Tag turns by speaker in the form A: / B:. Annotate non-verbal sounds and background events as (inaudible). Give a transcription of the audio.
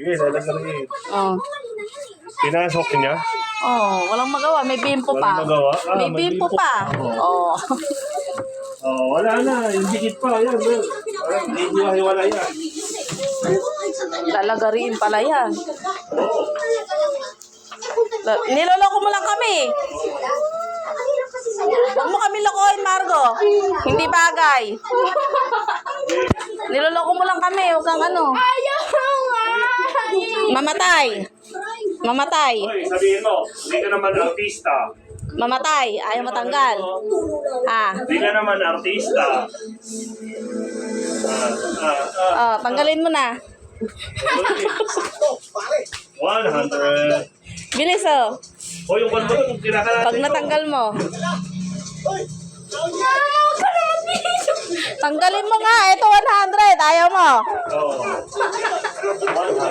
A: Sige, lalagyan
B: Oh.
A: Pinasok niya.
B: Oh, walang magawa. May bimpo pa.
A: Walang magawa? Ah,
B: may
A: may
B: bimpo
A: bimpo
B: pa. Oh. (laughs)
A: Oh, wala na. Yung dikit pa. Yan. Parang Hindi nyo hiwala yan.
B: Lalagariin pala yan. La- Niloloko mo lang kami. Huwag mo kami lokohin, Margo. Hindi bagay. (laughs) Niloloko mo lang kami. Huwag kang ano.
C: Ayaw!
B: Mamatay. Mamatay.
A: Hoy, sabihin mo, hindi ka naman artista.
B: Mamatay. Ayaw matanggal. Ah.
A: Hindi ka naman artista. Ah, ah, ah.
B: Oh, tanggalin mo na.
A: 100.
B: Bilis oh.
A: O, yung kwan mo doon, kinakalat.
B: Pag natanggal mo. Tanggalin mo nga. Ito 100. Ayaw mo.
A: 100.